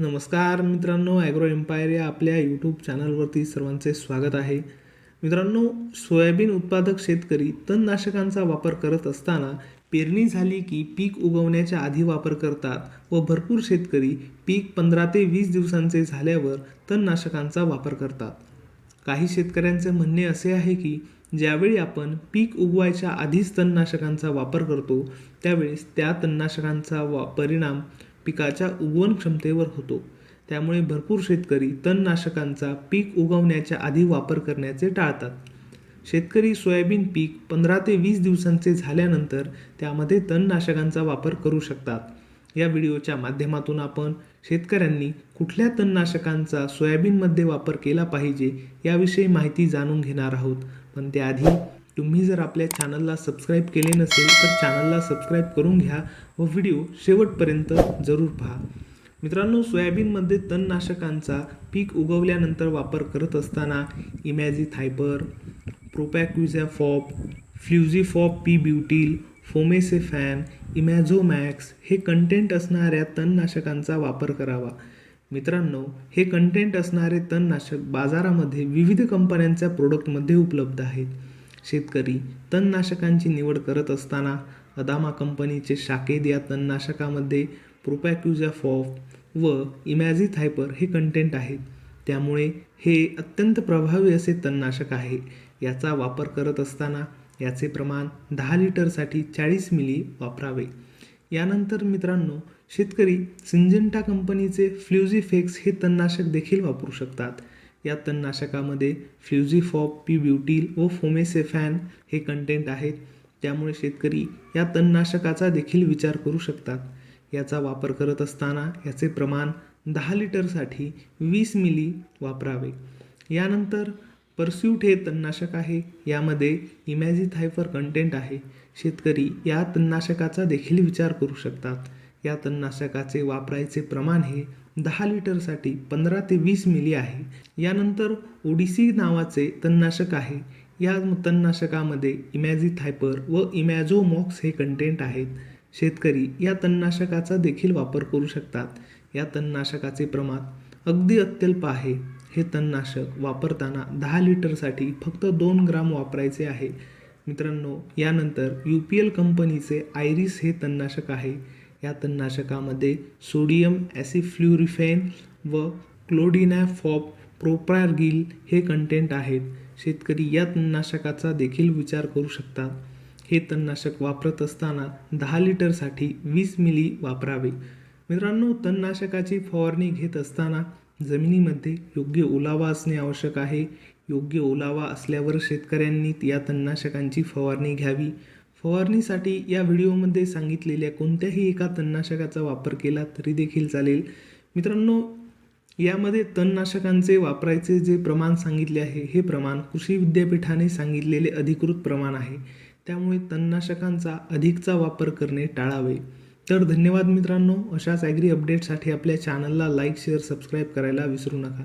नमस्कार मित्रांनो agro empire या आपल्या यूट्यूब चॅनलवरती सर्वांचे स्वागत आहे. मित्रांनो सोयाबीन उत्पादक शेतकरी तणनाशकांचा वापर करत असताना पेरणी झाली की पीक उगवण्याच्या आधी वापर करतात व भरपूर शेतकरी पीक पंधरा ते वीस दिवसांचे झाल्यावर तणनाशकांचा वापर करतात. काही शेतकऱ्यांचे म्हणणे असे आहे की ज्यावेळी आपण पीक उगवायच्या आधीच तणनाशकांचा वापर करतो त्यावेळेस त्या तणनाशकांचा वा परिणाम पिकाच्या उगवण क्षमतेवर होतो. त्यामुळे भरपूर शेतकरी तणनाशकांचा पीक उगवण्याच्या आधी वापर करण्याचे टाळतात. शेतकरी सोयाबीन पीक पंधरा ते वीस दिवसांचे झाल्यानंतर त्यामध्ये तणनाशकांचा वापर करू शकतात. या व्हिडिओच्या माध्यमातून आपण शेतकऱ्यांनी कुठल्या तणनाशकांचा सोयाबीनमध्ये वापर केला पाहिजे याविषयी माहिती जाणून घेणार आहोत. पण त्याआधी तुम्ही जर आपल्या चॅनलला सबस्क्राईब केले नसेल तर चॅनलला सबस्क्राईब करून घ्या व व्हिडिओ शेवटपर्यंत जरूर पहा. मित्रांनो सोयाबीनमध्ये तणनाशकांचा पीक उगवल्यानंतर वापर करत असताना इमॅझी थायपर प्रोपॅक्युझॅफॉप फ्ल्युझिफॉप पी ब्युटील फोमेसेफॅन इमॅझोमॅक्स हे कंटेंट असणाऱ्या तणनाशकांचा वापर करावा. मित्रांनो हे कंटेंट असणारे तणनाशक बाजारामध्ये विविध कंपन्यांच्या प्रोडक्टमध्ये उपलब्ध आहेत. शेतकरी तणनाशकांची निवड करत असताना अदामा कंपनीचे शाकेद या तणनाशकामध्ये प्रोपॅक्युझॅफॉफ व इमॅझिथायपर हे कंटेंट आहेत त्यामुळे हे अत्यंत प्रभावी असे तणनाशक आहे. याचा वापर करत असताना याचे प्रमाण दहा लिटरसाठी चाळीस मिली वापरावे. यानंतर मित्रांनो शेतकरी सिंजेंटा कंपनीचे फ्ल्युझिफेक्स हे तणनाशक देखील वापरू शकतात. या तणनाशकामध्ये फ्युझिफॉप पी ब्युटील व फोमेसेफॅन हे कंटेंट आहेत. त्यामुळे शेतकरी या तणनाशकाचा देखील विचार करू शकतात. याचा वापर करत असताना याचे प्रमाण दहा लिटरसाठी वीस मिली वापरावे. यानंतर परस्यूट हे तणनाशक आहे. यामध्ये इमॅझिथायफर कंटेंट आहे. शेतकरी या तणनाशकाचा देखील विचार करू शकतात. या तणनाशकाचे वापरायचे प्रमाण हे दहा लिटरसाठी पंधरा ते वीस मिली आहे. यानंतर ओडिसी नावाचे तणनाशक आहे. या तणनाशकामध्ये इमॅझिथायपर व इमॅझोमॉक्स हे कंटेंट आहेत. शेतकरी या तणनाशकाचा देखील वापर करू शकतात. या तणनाशकाचे प्रमाण अगदी अत्यल्प आहे. हे तणनाशक वापरताना दहा लिटरसाठी फक्त दोन ग्राम वापरायचे आहे. मित्रांनो यानंतर यू पी एल कंपनीचे आयरिस हे तणनाशक आहे. या तणनाशकामध्ये सोडियम ॲसिफ्ल्युरिफेन व क्लोडिनॅफॉप प्रोप्रागिल हे कंटेंट आहेत. शेतकरी या तणनाशकाचा देखील विचार करू शकतात. हे तणनाशक वापरत असताना दहा लिटरसाठी वीस मिली वापरावे. मित्रांनो तणनाशकाची फवारणी घेत असताना जमिनीमध्ये योग्य ओलावा असणे आवश्यक आहे. योग्य ओलावा असल्यावर शेतकऱ्यांनी या तणनाशकांची फवारणी घ्यावी. फवारणीसाठी या व्हिडिओमध्ये सांगितलेल्या कोणत्याही एका तणनाशकाचा वापर केला तरी देखील चालेल. मित्रांनो यामध्ये तणनाशकांचे वापरायचे जे प्रमाण सांगितले आहे हे प्रमाण कृषी विद्यापीठाने सांगितलेले अधिकृत प्रमाण आहे. त्यामुळे तणनाशकांचा अधिकचा वापर करणे टाळावे. तर धन्यवाद मित्रांनो अशाच ॲग्री अपडेटसाठी आपल्या चॅनलला लाईक शेअर सबस्क्राईब करायला विसरू नका.